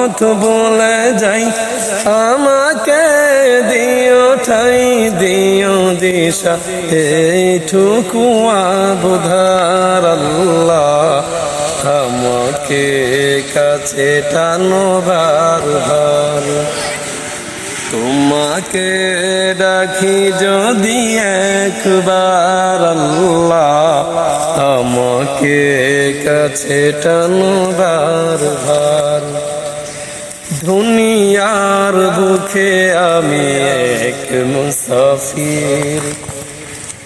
পথ বলে যাই, আমাকে দিও ঠাই, দিও দিশা, এইটুকু আবধার আল্লাহ। আমাকে কাছে টানো বার বার তোমাকে ডাকি যদি একবার আল্লাহ, আমাকে কাছে টানবার ভার দুনিয়ার বুকে আমি এক মুসাফির।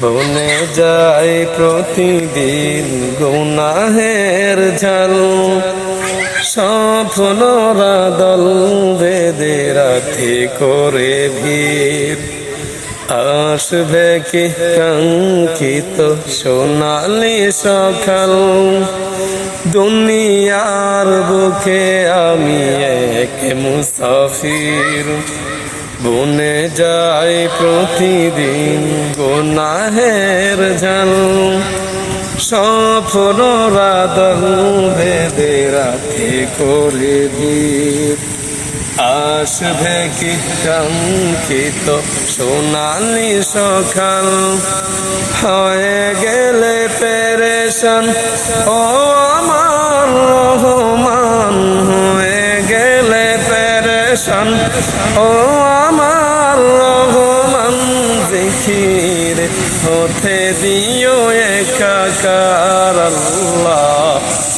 বনে যাই প্রতিদিন গুনাহের ঝাল। সফলরা দল বেদে রাতে করে ভিড়। আসবে কি কাঙ্ক্ষিত সোনালি সকাল। দুনিয়ার বুকে আমি এক মুসাফির। বনে যাই প্রতিদিন গোনাহের ঝাল। সফলরা দল ভেদে রাতে করে ভিড় আসবে কি কাঙ্ক্ষিত সোনালি সকাল। হয়ে গেলে পেরেশান। ও আমার রহমান, হয়ে গেলে পেরেশান। ও আমার রহমান দেখির হতে দিও একাকার আল্লাহ।